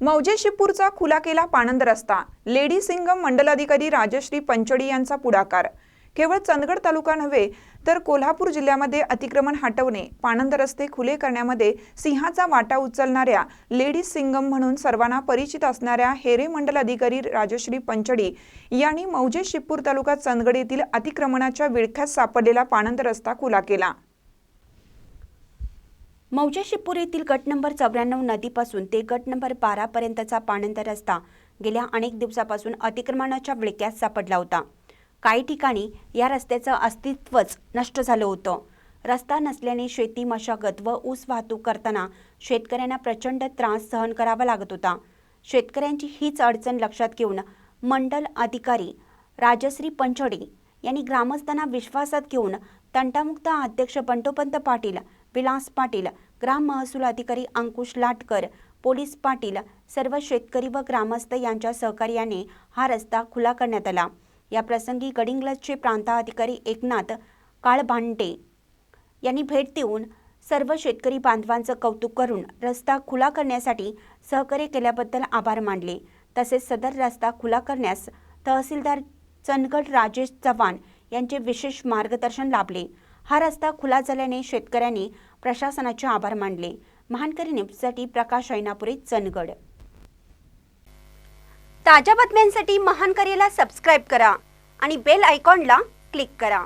मौजे शिपूरचा खुला केला पाणंद रस्ता. लेडी सिंगम मंडलाधिकारी राजश्री पंचडी यांचा पुढाकार. केवळ चंदगड तालुका नव्हे तर कोल्हापूर जिल्ह्यामध्ये अतिक्रमण हटवणे पाणंद रस्ते खुले करण्यामध्ये सिंहाचा वाटा उचलणाऱ्या लेडीज सिंगम म्हणून सर्वांना परिचित असणाऱ्या हेरे मंडल अधिकारी राजश्री पंचडी यांनी मौजे शिपूर तालुका चंदगड येथील अतिक्रमणाच्या विळख्यात सापडलेला पाणंद रस्ता खुला केला. मौजे शिपूर येथील गट नंबर चौऱ्याण्णव नदीपासून ते गट नंबर बारापर्यंतचा पाणंद रस्ता गेल्या अनेक दिवसापासून अतिक्रमणाच्या विळक्यात सापडला होता. काही ठिकाणी या रस्त्याचं अस्तित्वच नष्ट झालं होतं. रस्ता नसल्याने शेती मशागत व ऊस वाहतूक करताना शेतकऱ्यांना प्रचंड त्रास सहन करावा लागत होता. शेतकऱ्यांची हीच अडचण लक्षात घेऊन मंडल अधिकारी राजश्री पंचडे यांनी ग्रामस्थांना विश्वासात घेऊन तंटामुक्त अध्यक्ष बंटोपंत पाटील विलास पाटील ग्राम महसूल अधिकारी अंकुश लाटकर पोलीस पाटील सर्व शेतकरी व ग्रामस्थ यांच्या सहकार्याने हा रस्ता खुला करण्यात आला. या प्रसंगी गडिंग्लजचे प्रांताधिकारी एकनाथ काळभांडे यांनी भेट देऊन सर्व शेतकरी बांधवांचं कौतुक करून रस्ता खुला करण्यासाठी सहकार्य केल्याबद्दल आभार मानले. तसेच सदर रस्ता खुला करण्यास तहसीलदार चंदगड राजेश चव्हाण यांचे विशेष मार्गदर्शन लाभले. हा रस्ता खुला झाल्याने शेतकऱ्यांनी प्रशासनाचे आभार मानले. महानकरी न्यूजसाठी प्रकाश ऐनापुरे चंदगड. ताज्या बातम्यांसाठी महानकरीला सबस्क्राईब करा आणि बेल आयकॉनला क्लिक करा.